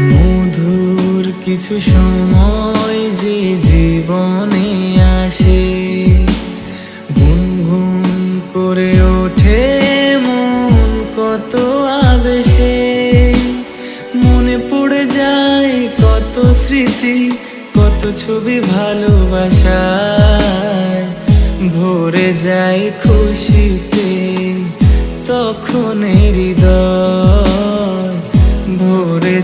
মধুর কিছু সময় যে জীবনে আসে, গুনগুন করে ওঠে মন কত আবেশে। মনে পড়ে যায় কত স্মৃতি, কত ছবি ভালোবাসায়। ভরে যায় খুশিতে তখন হৃদয়।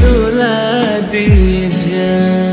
দোলা দিয়ে যায়